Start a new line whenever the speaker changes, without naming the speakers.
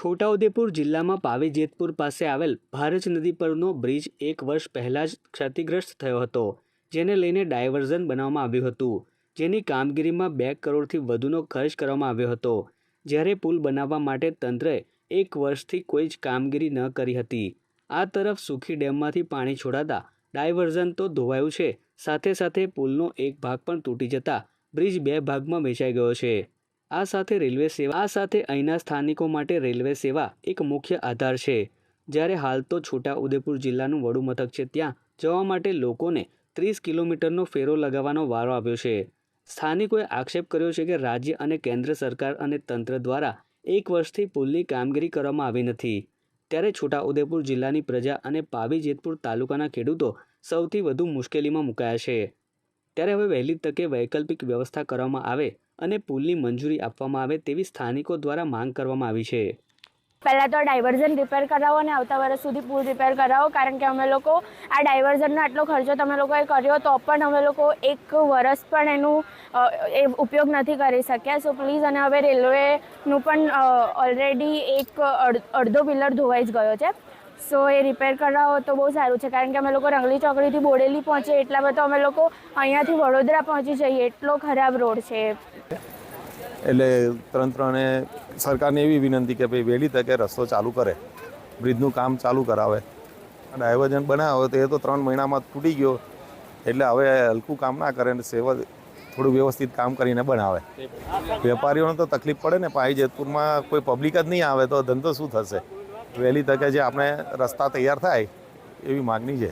છોટાઉદેપુર જિલ્લામાં પાવી જેતપુર પાસે આવેલ ભારજ નદી પરનો બ્રિજ એક વર્ષ પહેલાં જ ક્ષતિગ્રસ્ત થયો હતો, જેને લઈને ડાયવર્ઝન બનાવવામાં આવ્યું હતું. જેની કામગીરીમાં બે કરોડથી વધુનો ખર્ચ કરવામાં આવ્યો હતો. જ્યારે પુલ બનાવવા માટે તંત્રએ એક વર્ષથી કોઈ જ કામગીરી ન કરી હતી. આ તરફ સુખી ડેમમાંથી પાણી છોડાતા ડાયવર્ઝન તો ધોવાયું છે, સાથે સાથે પુલનો એક ભાગ પણ તૂટી જતા બ્રિજ બે ભાગમાં વેચાઈ ગયો છે. આ સાથે રેલવે સેવા, આ સાથે અહીંના સ્થાનિકો માટે રેલવે સેવા એક મુખ્ય આધાર છે. જ્યારે હાલ તો છોટા ઉદેપુર જિલ્લાનું વડુ મથક છે ત્યાં જવા માટે લોકોને ત્રીસ કિલોમીટરનો ફેરો લગાવવાનો વારો આવ્યો છે. સ્થાનિકોએ આક્ષેપ કર્યો છે કે રાજ્ય અને કેન્દ્ર સરકાર અને તંત્ર દ્વારા એક વર્ષથી પુલની કામગીરી કરવામાં આવી નથી. ત્યારે છોટાઉદેપુર જિલ્લાની પ્રજા અને પાવી જેતપુર તાલુકાના ખેડૂતો સૌથી વધુ મુશ્કેલીમાં મુકાયા છે. ત્યારે હવે વહેલી તકે વૈકલ્પિક વ્યવસ્થા કરવામાં આવે અને પુલની મંજૂરી આપવામાં આવે તેવી સ્થાનિકો દ્વારા માંગ કરવામાં આવી છે.
પહેલાં તો ડાયવર્ઝન રિપેર કરાવો અને આવતા વર્ષ સુધી પુલ રિપેર કરાવો, કારણ કે અમે લોકો આ ડાયવર્ઝનનો આટલો ખર્ચો તમે લોકોએ કર્યો તો પણ અમે લોકો એક વર્ષ પણ એનું એ ઉપયોગ નથી કરી શક્યા. સો પ્લીઝ અને હવે રેલવેનું પણ ઓલરેડી એક અડ- અડધો પિલર ધોવાઈ જ ગયો છે. સો એ રિપેર કરાવો તો બહુ સારું છે. કારણ કે અમે લોકો રંગલી ચોકડીથી બોડેલી પહોંચીએ એટલા બધા અમે લોકો અહીંયાથી વડોદરા પહોંચી જઈએ. એટલો ખરાબ રોડ છે.
એટલે ત્રણ ત્રણે સરકારને એવી વિનંતી કે ભાઈ વહેલી તકે રસ્તો ચાલુ કરે. બ્રિજનું કામ ચાલુ કરાવે. ડાયવર્જન બનાવે તો એ તો ત્રણ મહિનામાં તૂટી ગયો. એટલે હવે હલકું કામ ના કરે ને સેવા થોડું વ્યવસ્થિત કામ કરીને બનાવે. વેપારીઓને તો તકલીફ પડે ને. પાઈ જેતપુરમાં કોઈ પબ્લિક જ નહીં આવે તો ધંધો શું થશે? વહેલી તકે જે આપણે રસ્તા તૈયાર થાય એવી માગણી છે.